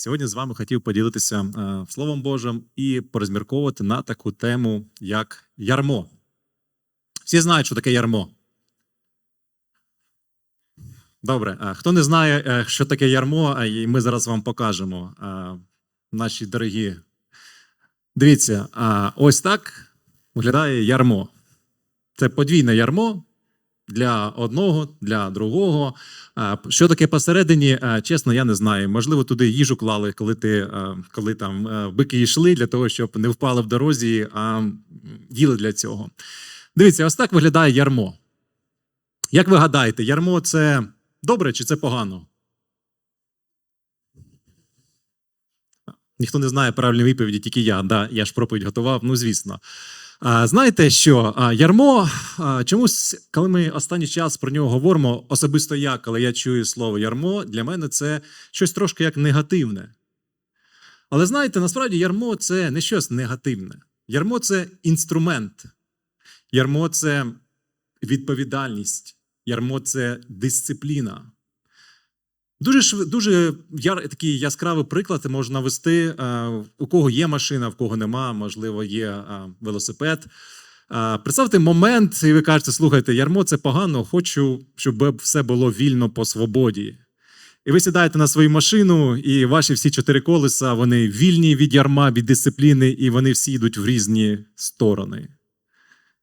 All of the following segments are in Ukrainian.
Сьогодні з вами хотів поділитися е, Словом Божим і порозмірковувати на таку тему, як ярмо. Всі знають, що таке ярмо. Добре, е, хто не знає, е, що таке ярмо, е, ми зараз вам покажемо, е, наші дорогі. Дивіться, е, ось так виглядає ярмо. Це подвійне ярмо для одного, для другого. Що таке посередині, чесно, я не знаю. Можливо, туди їжу клали, коли ти коли там бики йшли для того, щоб не впали в дорозі, а їли для цього. Дивіться, ось так виглядає ярмо. Як ви гадаєте, ярмо це добре чи це погано? Ніхто не знає правильної відповіді, тільки я. Да, я ж проповідь готував, ну звісно. Знаєте що? Ярмо, чомусь, коли ми останній час про нього говоримо, особисто я, коли я чую слово ярмо, для мене це щось трошки як негативне. Але знаєте, насправді ярмо це не щось негативне. Ярмо це інструмент. Ярмо це відповідальність. Ярмо це дисципліна. Дуже дуже яр, такий яскравий приклад можна навести. е, у кого є машина, в кого нема, можливо, є е, велосипед. Е, Представте момент, і ви кажете: слухайте, ярмо це погано, хочу, щоб все було вільно по свободі. І ви сідаєте на свою машину, і ваші всі чотири колеса вони вільні від ярма, від дисципліни, і вони всі йдуть в різні сторони.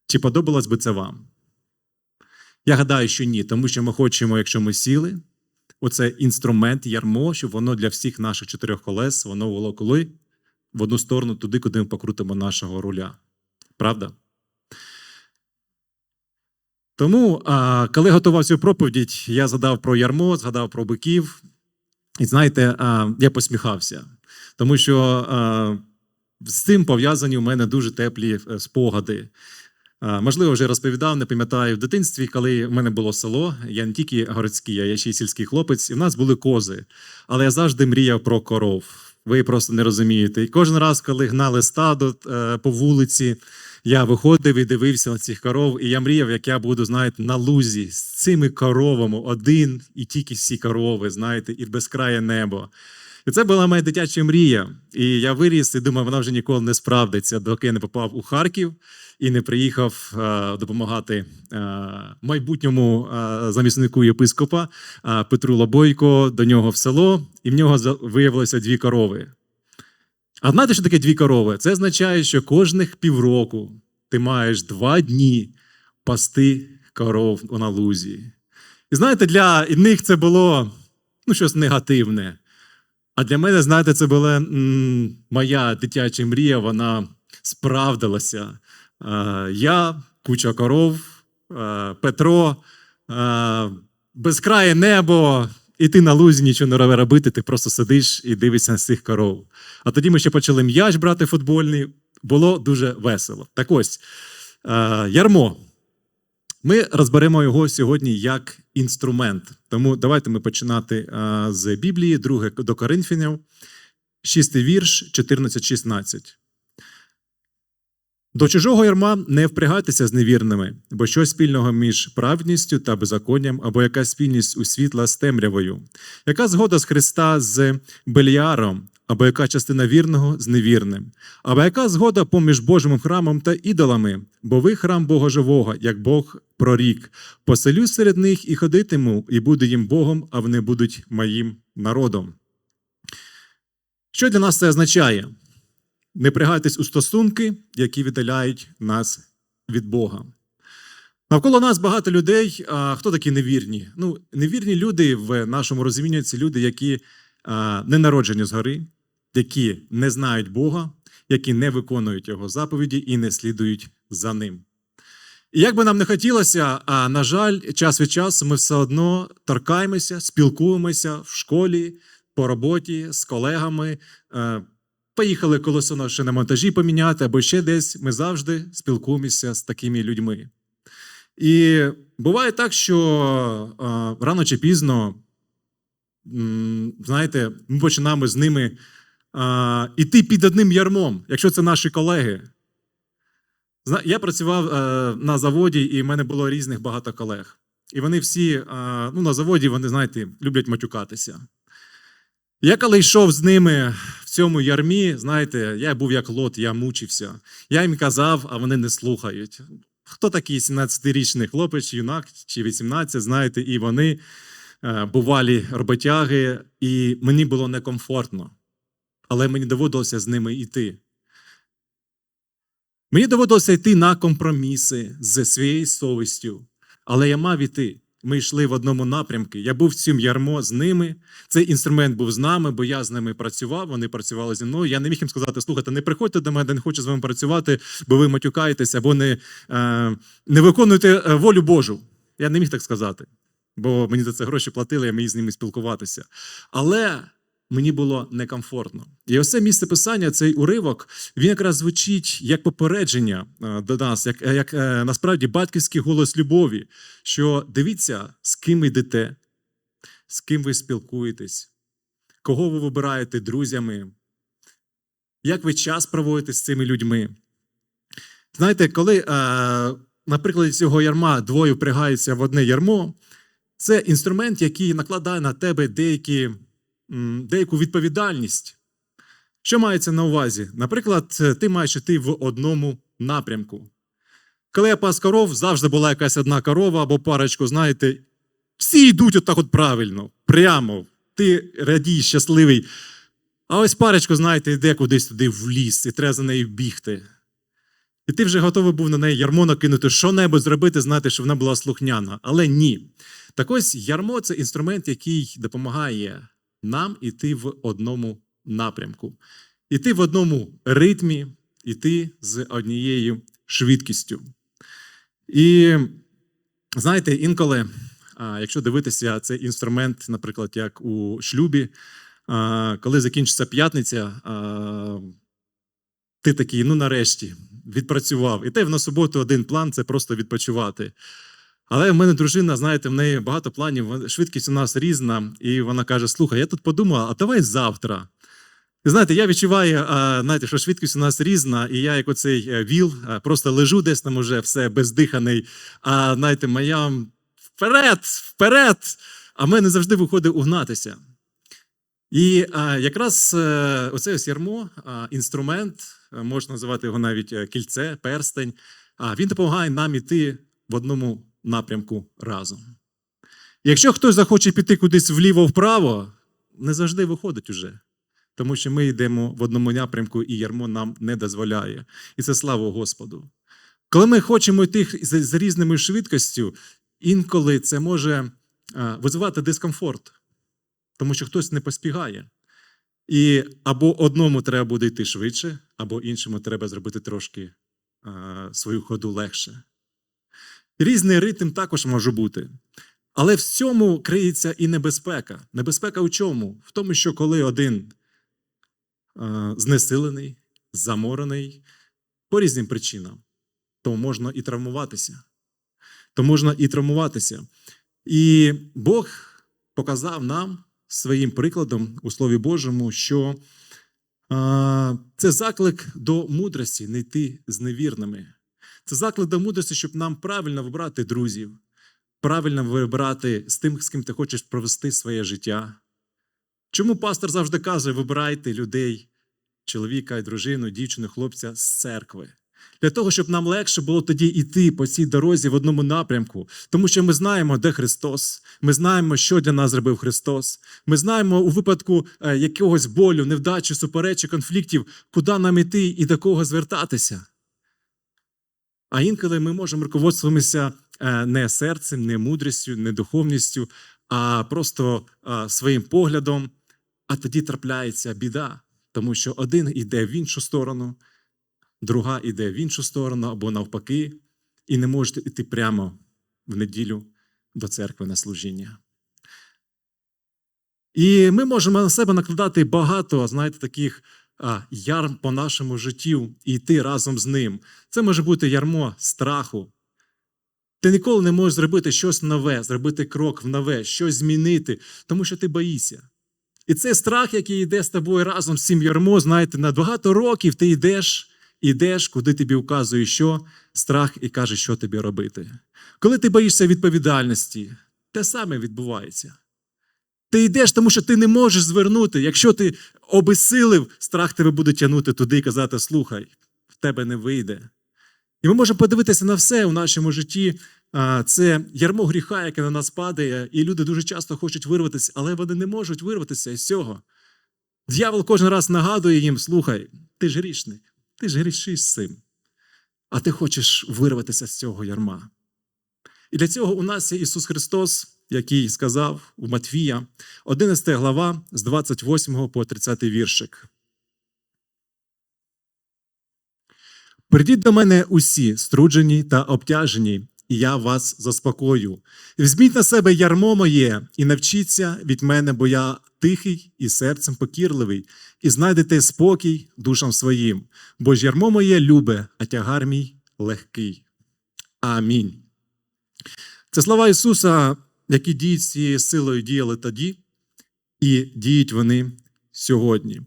Чи подобалось би це вам? Я гадаю, що ні, тому що ми хочемо, якщо ми сіли, оце інструмент, ярмо, щоб воно для всіх наших чотирьох колес, воно було коли в одну сторону, туди, куди ми покрутимо нашого руля. Правда? Тому, коли готував цю проповідь, я згадав про ярмо, згадав про биків. І знаєте, я посміхався, тому що з цим пов'язані у мене дуже теплі е, спогади. А, Можливо, вже розповідав, не пам'ятаю в дитинстві, коли в мене було село. Я не тільки городський, а я ще й сільський хлопець, і в нас були кози. Але я завжди мріяв про коров. Ви просто не розумієте. І кожен раз, коли гнали стадо е, по вулиці, я виходив і дивився на цих коров, і я мріяв, як я буду, знаєте, на лузі з цими коровами, один і тільки всі корови, знаєте, і безкрає небо. І це була моя дитяча мрія. І я виріс і думав, вона вже ніколи не справдиться, доки я не попав у Харків і не приїхав е, допомагати е, майбутньому е, заміснику єпископа е, Петру Лобойко до нього в село, і в нього виявилося дві корови. А знаєте, що таке дві корови? Це означає, що кожних півроку ти маєш два дні пасти коров на лузі. І знаєте, для них це було ну, щось негативне. А для мене, знаєте, це була моя дитяча мрія, вона справдилася. Е, я, куча коров, е, Петро, е, безкрає небо, і ти на лузі нічого не робити, ти просто сидиш і дивишся на цих коров. А тоді ми ще почали м'яч брати футбольний. Було дуже весело. Так ось, е, ярмо. Ми розберемо його сьогодні як інструмент. Тому давайте ми починати е, з Біблії, друге до Коринфянів, шістий вірш, 14-16. До чужого ярма не впрягайтеся з невірними, бо що спільного між праведністю та беззаконням, або яка спільність у світла з темрявою, яка згода з Христа з Беліаром, або яка частина вірного з невірним, або яка згода поміж Божим храмом та ідолами, бо ви храм Бога живого, як Бог прорік. Поселюсь серед них і ходитиму, і буду їм Богом, а вони будуть моїм народом. Що для нас це означає? Не пригайтесь у стосунки, які віддаляють нас від Бога. Навколо нас багато людей. А хто такі невірні? Ну, невірні люди в нашому розумінні це люди, які не народжені згори, які не знають Бога, які не виконують Його заповіді і не слідують за ним. І як би нам не хотілося, а на жаль, час від часу ми все одно торкаємося, спілкуємося в школі, по роботі з колегами. е, Поїхали колесо наше на монтажі поміняти, або ще десь ми завжди спілкуємося з такими людьми. І буває так, що е, рано чи пізно, знаєте, ми починаємо з ними іти під одним ярмом, якщо це наші колеги. Я працював е, на заводі, і в мене було різних багато колег. І вони всі е, ну, на заводі, вони, знаєте, люблять матюкатися. Я коли йшов з ними в цьому ярмі, знаєте, я був як лот, я мучився. Я їм казав, а вони не слухають. Хто такий 17-річний хлопець, юнак чи 18, знаєте, і вони е, бувалі роботяги, і мені було некомфортно. Але мені доводилося з ними йти. Мені доводилося йти на компроміси з своєю совістю, але я мав іти. Ми йшли в одному напрямку. Я був в цім ярмо з ними. Цей інструмент був з нами, бо я з ними працював. Вони працювали зі мною. Я не міг їм сказати: слухайте, не приходьте до мене, не хочу з вами працювати, бо ви матюкаєтесь або не, е, не виконуєте е, волю Божу. Я не міг так сказати, бо мені за це гроші платили, я міг з ними спілкуватися. Але мені було некомфортно. І ось це місце писання, цей уривок, він якраз звучить як попередження е, до нас, як, як е, насправді батьківський голос любові, що дивіться, з ким йдете, з ким ви спілкуєтесь, кого ви вибираєте друзями, як ви час проводите з цими людьми. Знаєте, коли, е, на прикладі цього ярма двоє впрягаються в одне ярмо, це інструмент, який накладає на тебе деякі, деяку відповідальність. Що мається на увазі? Наприклад, е, ти маєш йти в одному напрямку. Коли я пас коров, завжди була якась одна корова або парочку, знаєте, всі йдуть отак от правильно, прямо. Ти радій, щасливий. А ось парочку, знаєте, йде кудись туди в ліс, і треба за нею бігти. І ти вже готовий був на неї ярмо накинути, що-небудь зробити, знати, що вона була слухняна. Але ні. Так ось ярмо це інструмент, який допомагає нам іти в одному напрямку, іти в одному ритмі, іти з однією швидкістю. І знаєте, інколи, якщо дивитися цей інструмент, наприклад, як у шлюбі, коли закінчиться п'ятниця, ти такий, ну нарешті, відпрацював. І те в на суботу один план це просто відпочивати. Але в мене дружина, знаєте, в неї багато планів, швидкість у нас різна, і вона каже: слухай, я тут подумала, а давай завтра. І знаєте, я відчуваю, знаєте, що швидкість у нас різна, і я, як оцей е, віл, просто лежу десь там уже все бездиханий. А знаєте, моя вперед, вперед! А в мене завжди виходить угнатися. І а, якраз е, оце ось ярмо, а, інструмент, е, можна називати його навіть е, кільце, перстень. А, він допомагає нам іти в одному напрямку разом. Якщо хтось захоче піти кудись вліво-вправо, не завжди виходить уже. Тому що ми йдемо в одному напрямку, і ярмо нам не дозволяє. І це слава Господу. Коли ми хочемо йти з, різною швидкістю, інколи це може визивати дискомфорт, тому що хтось не поспігає. І або одному треба буде йти швидше, або іншому треба зробити трошки свою ходу легше. Різний ритм також може бути. Але в цьому криється і небезпека. Небезпека у чому? В тому, що коли один е, знесилений, заморений по різним причинам, то можна і травмуватися. То можна і травмуватися. І Бог показав нам своїм прикладом у Слові Божому, що е, це заклик до мудрості не йти з невірними. Це заклик до мудрості, щоб нам правильно вибрати друзів, правильно вибирати з тим, з ким ти хочеш провести своє життя. Чому пастор завжди каже: вибирайте людей, чоловіка, дружину, дівчину, хлопця з церкви? Для того, щоб нам легше було тоді йти по цій дорозі в одному напрямку, тому що ми знаємо, де Христос, ми знаємо, що для нас зробив Христос. Ми знаємо у випадку е, якогось болю, невдачі, суперечі, конфліктів, куди нам іти і до кого звертатися. А інколи ми можемо руководствуватися е, не серцем, не мудрістю, не духовністю, а просто е, своїм поглядом. А тоді трапляється біда, тому що один йде в іншу сторону, друга йде в іншу сторону або навпаки, і не можете йти прямо в неділю до церкви на служіння. І ми можемо на себе накладати багато, знаєте, таких ярм по нашому життю і йти разом з ним. Це може бути ярмо страху. Ти ніколи не можеш зробити щось нове, зробити крок в нове, щось змінити, тому що ти боїшся. І цей страх, який йде з тобою разом з цим ярмо, знаєте, на багато років ти йдеш, йдеш, куди тобі вказує, що страх і каже, що тобі робити. Коли ти боїшся відповідальності, те саме відбувається. Ти йдеш, тому що ти не можеш звернути. Якщо ти обесилив, страх тебе буде тягнути туди і казати: слухай, в тебе не вийде. І ми можемо подивитися на все у нашому житті. Це ярмо гріха, яке на нас падає, і люди дуже часто хочуть вирватися, але вони не можуть вирватися із цього. Д'явол кожен раз нагадує їм: слухай, ти ж грішник, ти ж грішиш з цим, а ти хочеш вирватися з цього ярма. І для цього у нас є Ісус Христос, який сказав у Матвія, 11 глава з 28 по 30 віршик. Придіть до мене усі, струджені та обтяжені, і я вас заспокою. Візьміть на себе ярмо моє і навчіться від мене, бо я тихий і серцем покірливий, і знайдете спокій душам своїм, бо ж ярмо моє любе, а тягар мій легкий. Амінь. Це слова Ісуса, які діють з цією силою діяли тоді, і діють вони сьогодні.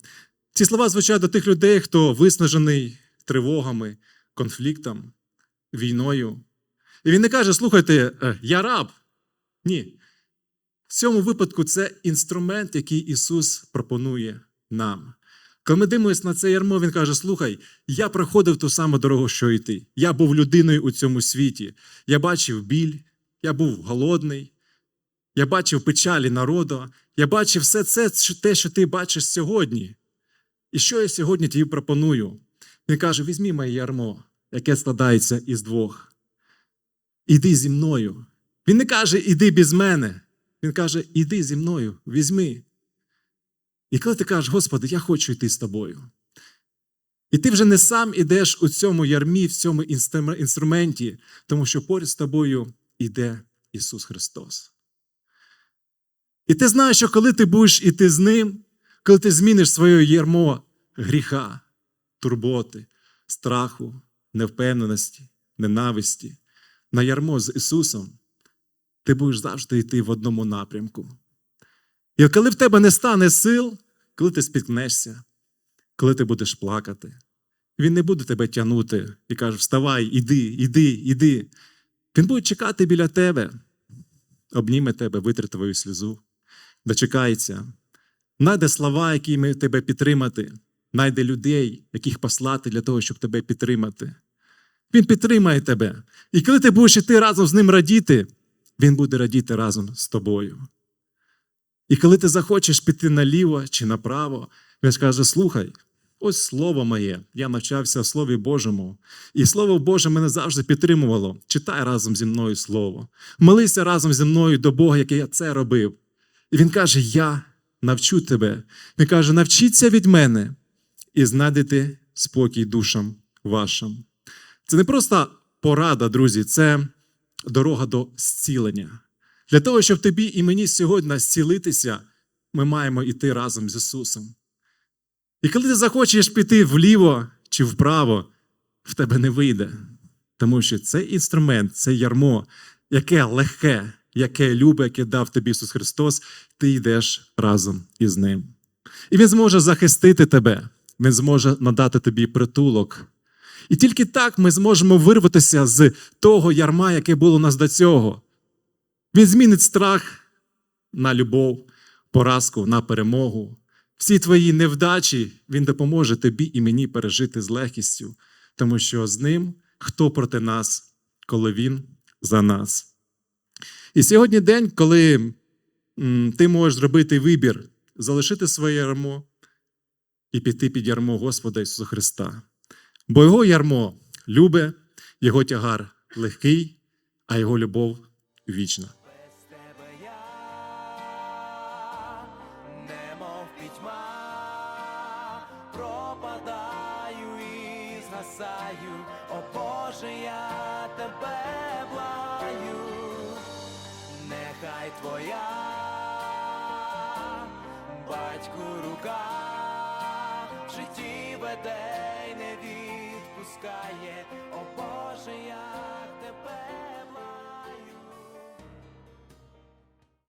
Ці слова звучать до тих людей, хто виснажений тривогами, конфліктом, війною. І він не каже: слухайте, е, я раб. Ні. В цьому випадку це інструмент, який Ісус пропонує нам. Коли ми дивимося на це ярмо, Він каже: Слухай, я проходив ту саму дорогу, що і ти. Я був людиною у цьому світі. Я бачив біль, я був голодний, я бачив печалі народу, я бачив все це, те, що ти бачиш сьогодні. І що я сьогодні тобі пропоную? Він каже: візьми моє ярмо, яке складається із двох. Іди зі мною. Він не каже, іди без мене. Він каже, іди зі мною, візьми. І коли ти кажеш, Господи, я хочу йти з тобою. І ти вже не сам ідеш у цьому ярмі, в цьому інструменті, тому що поряд з тобою йде Ісус Христос. І ти знаєш, що коли ти будеш іти з Ним, коли ти зміниш своє ярмо гріха, турботи, страху, невпевненості, ненависті, на ярмо з Ісусом, ти будеш завжди йти в одному напрямку. І коли в тебе не стане сил, коли ти спіткнешся, коли ти будеш плакати, він не буде тебе тягнути і каже: Вставай, іди, іди, іди. Він буде чекати біля тебе, обніме тебе, витре твою сльозу, дочекається, найде слова, якими тебе підтримати, найде людей, яких послати для того, щоб тебе підтримати. Він підтримає тебе. І коли ти будеш іти разом з ним радіти, він буде радіти разом з тобою. І коли ти захочеш піти наліво чи направо, він скаже: слухай, ось слово моє, я навчався в Слові Божому, і Слово Боже мене завжди підтримувало. Читай разом зі мною Слово. Молися разом зі мною до Бога, який я це робив. І він каже: Я навчу тебе. Він каже: навчіться від мене і знайдете спокій душам вашим. Це не просто порада, друзі, це дорога до зцілення. Для того, щоб тобі і мені сьогодні зцілитися, ми маємо йти разом з Ісусом. І коли ти захочеш піти вліво чи вправо, в тебе не вийде. Тому що цей інструмент, це ярмо, яке легке, яке любе, яке дав тобі Ісус Христос, ти йдеш разом із Ним. І Він зможе захистити тебе, Він зможе надати тобі притулок. І тільки так ми зможемо вирватися з того ярма, яке було у нас до цього. Він змінить страх на любов, поразку на перемогу. Всі твої невдачі Він допоможе тобі і мені пережити з легкістю, тому що з ним хто проти нас, коли Він за нас. І сьогодні день, коли ти можеш зробити вибір, залишити своє ярмо і піти під ярмо Господа Ісуса Христа. Бо Його ярмо любе, Його тягар легкий, а Його любов вічна. О Боже, я тебе благаю, твоя. Батьку рука в житті веде й не відпускає, о Боже, як тебе